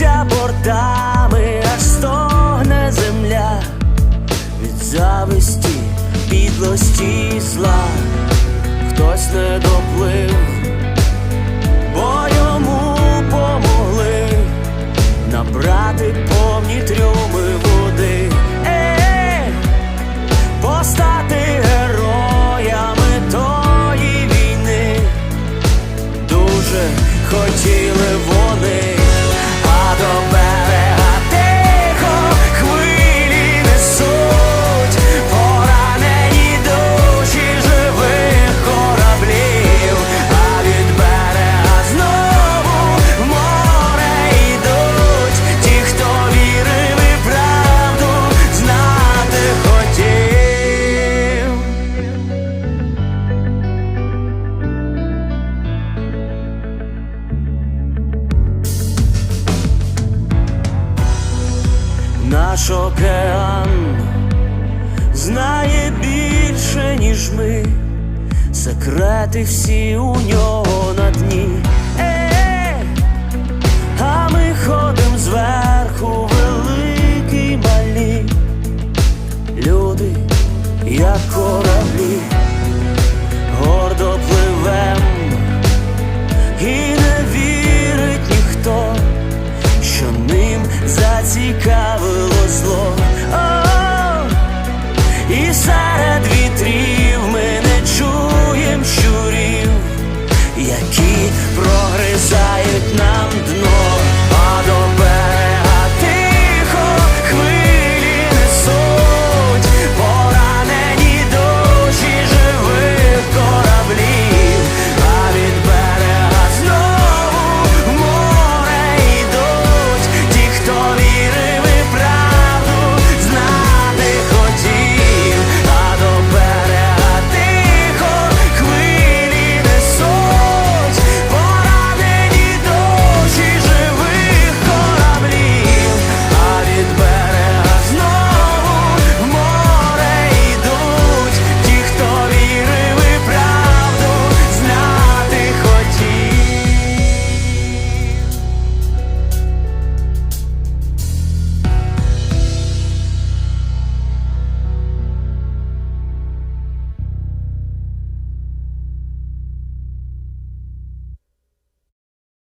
і бортами, аж стогне земля від зависті, підлості зла, хтось не доплив, Наш океан знає більше, ніж ми, секрети всі у нього на дні.